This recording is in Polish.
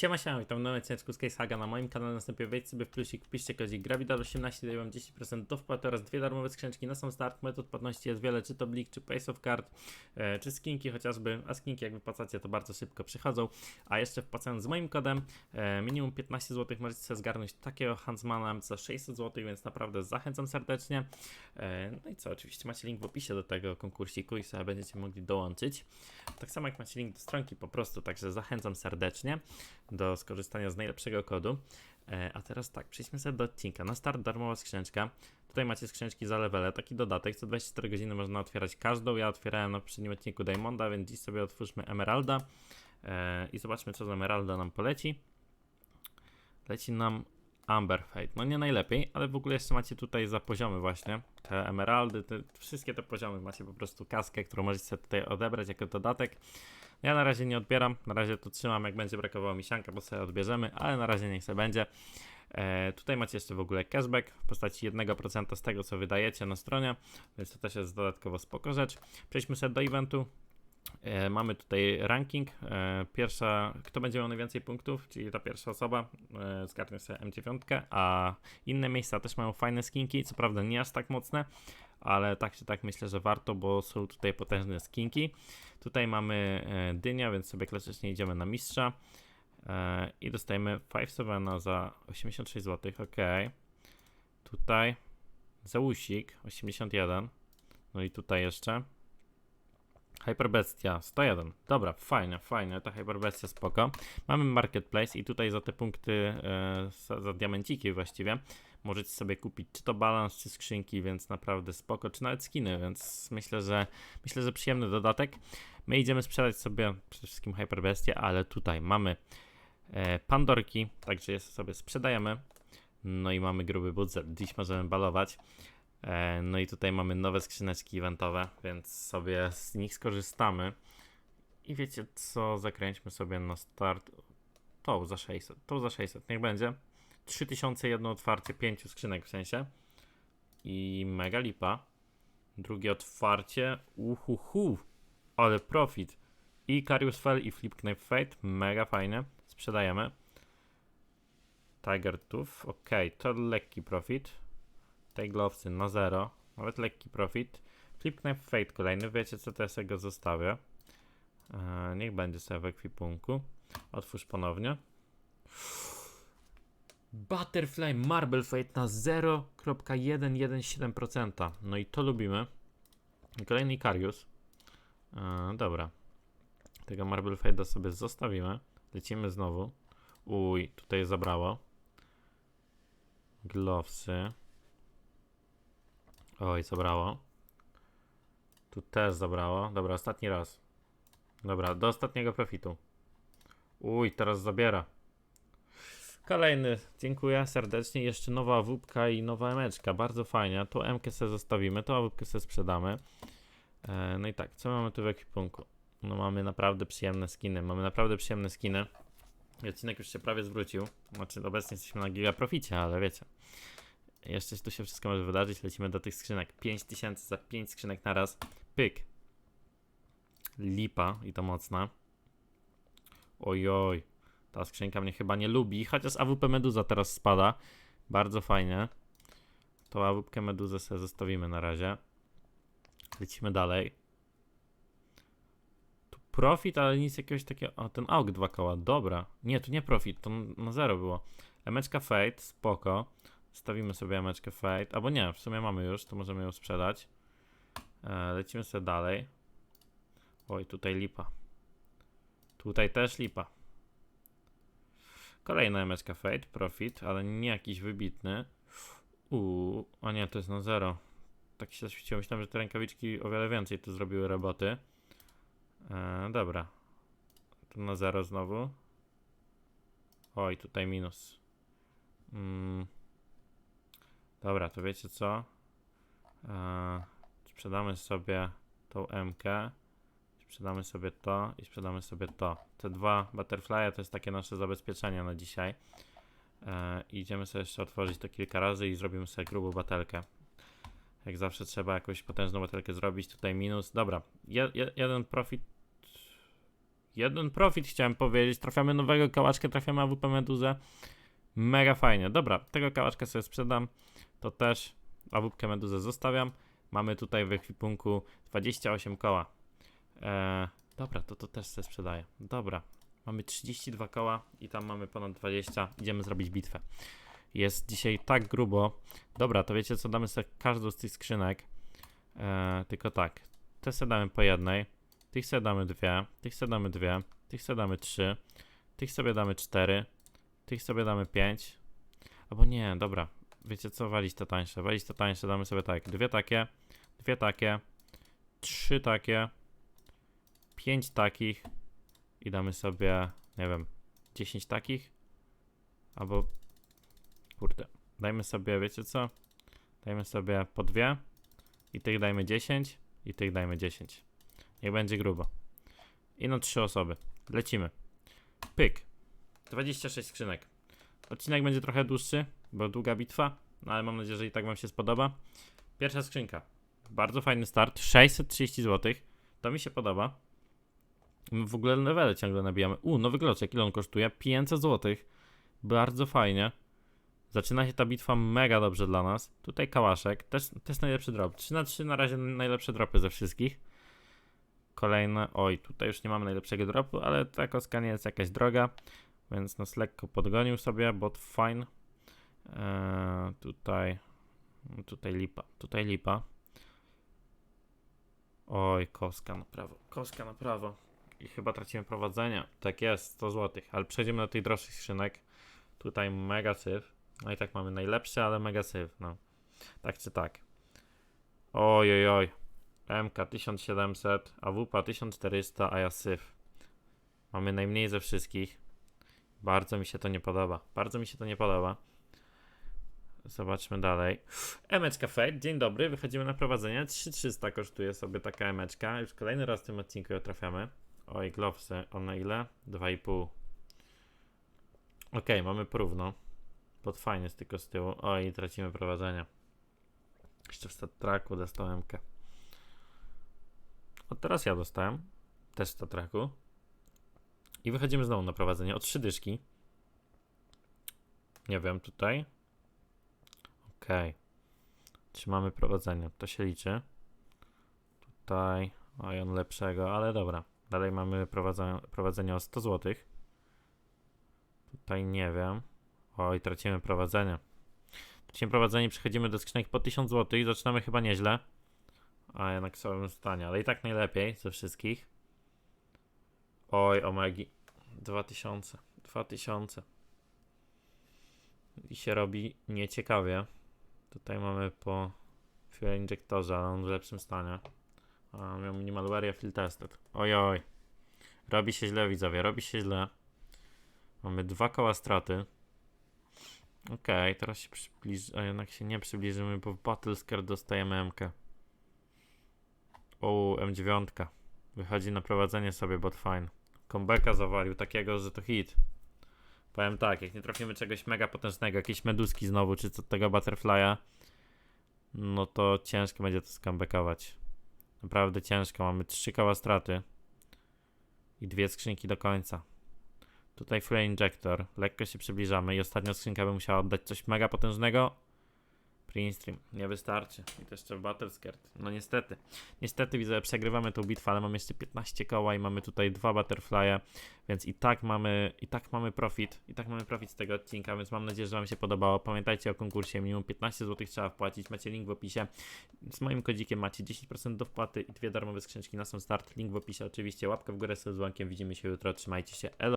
Siema, siema, witam nowym odcinku z Case na moim kanale. Następnie wejdź sobie w plusik, wpiszcie kodzik Gravidal18, daję wam 10% do wpłaty oraz dwie darmowe skrzyneczki na sam start. Metod płatności jest wiele, czy to Blik, czy Pace of Card, e, czy skinki chociażby, a skinki jak wypłacacie to bardzo szybko przychodzą. A jeszcze wpłacając z moim kodem, e, minimum 15 zł możecie sobie zgarnąć takiego Hansmana za 600 zł, więc naprawdę zachęcam serdecznie. E, no i co, oczywiście macie link w opisie do tego konkursiku i sobie będziecie mogli dołączyć. Tak samo jak macie link do stronki po prostu, także zachęcam serdecznie do skorzystania z najlepszego kodu. E, a teraz tak, przejdźmy sobie do odcinka. Na start darmowa skrzyneczka. Tutaj macie skrzyneczki za levele, taki dodatek. Co 24 godziny można otwierać każdą. Ja otwierałem na poprzednim odcinku Diamonda, więc dziś sobie otwórzmy Emeralda e, i zobaczmy, co z Emeralda nam poleci. Leci nam Amber Fate. No nie najlepiej, ale w ogóle jeszcze macie tutaj za poziomy właśnie. Te emeraldy, te, wszystkie te poziomy macie po prostu kaskę, którą możecie tutaj odebrać jako dodatek. Ja na razie nie odbieram, na razie to trzymam, jak będzie brakowało mi sianka, bo sobie odbierzemy, ale na razie niech sobie będzie. E, tutaj macie jeszcze w ogóle cashback w postaci 1% z tego, co wydajecie na stronie, więc to też jest dodatkowo spoko rzecz. Przejdźmy sobie do eventu. E, mamy tutaj ranking. E, pierwsza, kto będzie miał najwięcej punktów, czyli ta pierwsza osoba, e, zgarnie sobie M9, a inne miejsca też mają fajne skinki, co prawda nie aż tak mocne, ale tak czy tak myślę, że warto, bo są tutaj potężne skinki. Tutaj mamy e, dynia, więc sobie klasycznie idziemy na mistrza e, i dostajemy 5 Sevena za 86 zł, ok. Tutaj Zeusik 81, no i tutaj jeszcze Hyperbestia 101. Dobra, fajnie, fajnie, ta Hyperbestia spoko. Mamy Marketplace i tutaj za te punkty, e, za, za diamenciki właściwie, możecie sobie kupić czy to balans, czy skrzynki, więc naprawdę spoko, czy nawet skiny, więc myślę, że myślę, że przyjemny dodatek. My idziemy sprzedać sobie przede wszystkim Hyperbestię, ale tutaj mamy e, Pandorki, także je sobie sprzedajemy. No i mamy gruby budżet, dziś możemy balować. E, No i tutaj mamy nowe skrzyneczki eventowe, więc sobie z nich skorzystamy. I wiecie co, zakręćmy sobie na start. To za 600, to za 600, niech będzie. 3001 otwarcie, 5 skrzynek w sensie. I mega lipa. Drugie otwarcie, uhuhu, ale profit. I Carius Fell i Flip Knife Fate, mega fajne, sprzedajemy. Tiger Tooth, ok, to lekki profit. Tej glowcy na zero, nawet lekki profit. Flip Knife Fate kolejny, wiecie co, to ja sobie go zostawię. Eee, niech będzie sobie w ekwipunku. Otwórz ponownie. Butterfly Marble Fate na 0.117%. No i to lubimy. Kolejny Ikarius. Eee, dobra. Tego Marble Fate'a sobie zostawimy. Lecimy znowu. Uj, tutaj zabrało. Glowsy. Oj, zabrało. Tu też zabrało. Dobra, ostatni raz. Dobra, do ostatniego profitu. Uj, teraz zabiera. Kolejny, dziękuję serdecznie. Jeszcze nowa wódka i nowa emeczka. Bardzo fajnie. Tą emkę sobie zostawimy, tą wódkę sobie sprzedamy. E, no i tak, co mamy tu w ekwipunku? No mamy naprawdę przyjemne skiny. Mamy naprawdę przyjemne skiny. I Odcinek już się prawie zwrócił. Znaczy obecnie jesteśmy na giga proficie, ale wiecie. Jeszcze tu się wszystko może wydarzyć. Lecimy do tych skrzynek. 5000 za 5 skrzynek na raz. Pyk. Lipa i to mocna. Ojoj. Ta skrzynka mnie chyba nie lubi. Chociaż AWP Meduza teraz spada. Bardzo fajnie. To AWP Meduzę sobie zostawimy na razie. Lecimy dalej. Tu profit, ale nic jakiegoś takiego. O, ten AUG dwa koła. Dobra. Nie, tu nie profit. To na zero było. Emeczka Fate. Spoko. Stawimy sobie emeczkę Fate. Albo nie, w sumie mamy już. To możemy ją sprzedać. E, lecimy sobie dalej. Oj, tutaj lipa. Tutaj też lipa. Kolejna emeczka Fate, Profit, ale nie jakiś wybitny. Uuu, o nie, to jest na zero. Tak się zaświeciło. Myślałem, że te rękawiczki o wiele więcej tu zrobiły roboty. E, dobra. Tu na zero znowu. Oj, tutaj minus. Mm. Dobra, to wiecie co? E, sprzedamy sobie tą MK. Sprzedamy sobie to i sprzedamy sobie to. Te dwa butterfly'e to jest takie nasze zabezpieczenie na dzisiaj. E, idziemy sobie jeszcze otworzyć to kilka razy i zrobimy sobie grubą batelkę. Jak zawsze trzeba jakąś potężną batelkę zrobić. Tutaj minus. Dobra, je, je, jeden profit. jeden profit chciałem powiedzieć. Trafiamy nowego kałaczka, trafiamy AWP Meduzę. Mega fajnie. Dobra, tego kałaczka sobie sprzedam. To też AWP Meduzę zostawiam. Mamy tutaj w ekwipunku 28 koła. Eee, dobra, to to też sobie sprzedaję. Dobra, mamy 32 koła i tam mamy ponad 20. Idziemy zrobić bitwę. Jest dzisiaj tak grubo. Dobra, to wiecie co, damy sobie każdą z tych skrzynek. Eee, tylko tak, te sobie damy po jednej, tych sobie damy dwie, tych sobie damy dwie, tych sobie damy trzy, tych sobie damy cztery, tych sobie damy pięć. Albo nie, dobra, wiecie co, walić to tańsze, walić to tańsze, damy sobie tak, dwie takie, dwie takie, trzy takie, pięć takich i damy sobie, nie wiem, 10 takich, albo, kurde, dajmy sobie, wiecie co, dajmy sobie po dwie i tych dajmy 10 i tych dajmy 10. Niech będzie grubo. I na trzy osoby. Lecimy. Pyk. 26 skrzynek. Odcinek będzie trochę dłuższy, bo długa bitwa, no ale mam nadzieję, że i tak wam się spodoba. Pierwsza skrzynka. Bardzo fajny start. 630 zł. To mi się podoba. My w ogóle levele ciągle nabijamy. U, nowy gloczek. Ile on kosztuje? 500 zł. Bardzo fajnie. Zaczyna się ta bitwa mega dobrze dla nas. Tutaj kałaszek. Też, też najlepszy drop. 3 na 3 na razie najlepsze dropy ze wszystkich. Kolejne. Oj, tutaj już nie mamy najlepszego dropu, ale ta kostka nie jest jakaś droga. Więc nas lekko podgonił sobie, bot fine. Eee, tutaj. Tutaj lipa. Tutaj lipa. Oj, kostka na prawo. Kostka na prawo. I chyba tracimy prowadzenie. Tak jest, 100 zł. Ale przejdziemy do tych droższych skrzynek. Tutaj mega syf. No i tak mamy najlepszy, ale mega syf. No. Tak czy tak. Oj, oj, oj. MK 1700, AWP 1400, a ja syf. Mamy najmniej ze wszystkich. Bardzo mi się to nie podoba. Bardzo mi się to nie podoba. Zobaczmy dalej. Emeczka Fade, dzień dobry, wychodzimy na prowadzenie. 3300 kosztuje sobie taka emeczka. Już kolejny raz w tym odcinku ją trafiamy. Oj, glovesy, one ile? 2,5. Okej, mamy porówno. Pod fajnie jest tylko z tyłu. Oj, tracimy prowadzenie. Jeszcze w stat tracku dostałem K. O, teraz ja dostałem. Też w stat tracku. I wychodzimy znowu na prowadzenie. O trzy dyszki. Nie wiem, tutaj. Okej. Trzymamy prowadzenie. To się liczy. Tutaj. Oj, on lepszego, ale dobra. Dalej mamy prowadzenie, prowadzenie o 100 zł. Tutaj nie wiem. Oj, tracimy prowadzenie. Tracimy prowadzenie, przechodzimy do skrzynek po 1000 zł i zaczynamy chyba nieźle. A jednak w słabym stanie, ale i tak najlepiej ze wszystkich. Oj, omegi. 2000. 2000. I się robi nieciekawie. Tutaj mamy po fuel injektorze, ale on w lepszym stanie. A, miał minimalware field tested. Oj, oj. Robi się źle, widzowie, robi się źle. Mamy dwa koła straty. Okej, teraz się przybliży, a jednak się nie przybliżymy, bo w Battle Scare dostajemy MK. O, M9. Wychodzi na prowadzenie sobie bot fine. Comebacka zawalił takiego, że to hit. Powiem tak, jak nie trafimy czegoś mega potężnego, jakieś meduski znowu, czy co tego butterfly'a, no to ciężko będzie to skomebackować. Naprawdę ciężko. Mamy trzy koła straty. I dwie skrzynki do końca. Tutaj Flame Injector. Lekko się przybliżamy i ostatnia skrzynka by musiała oddać coś mega potężnego. Printstream. Nie wystarczy. I to jeszcze Battle Skirt. No niestety. Niestety widzę, przegrywamy tą bitwę, ale mamy jeszcze 15 koła i mamy tutaj dwa Butterfly'e, więc i tak mamy, i tak mamy profit. I tak mamy profit z tego odcinka, więc mam nadzieję, że wam się podobało. Pamiętajcie o konkursie. Minimum 15 zł trzeba wpłacić. Macie link w opisie. Z moim kodzikiem macie 10% do wpłaty i dwie darmowe skrzynki na sam start. Link w opisie oczywiście. Łapka w górę z dzwonkiem. Widzimy się jutro. Trzymajcie się. Elo.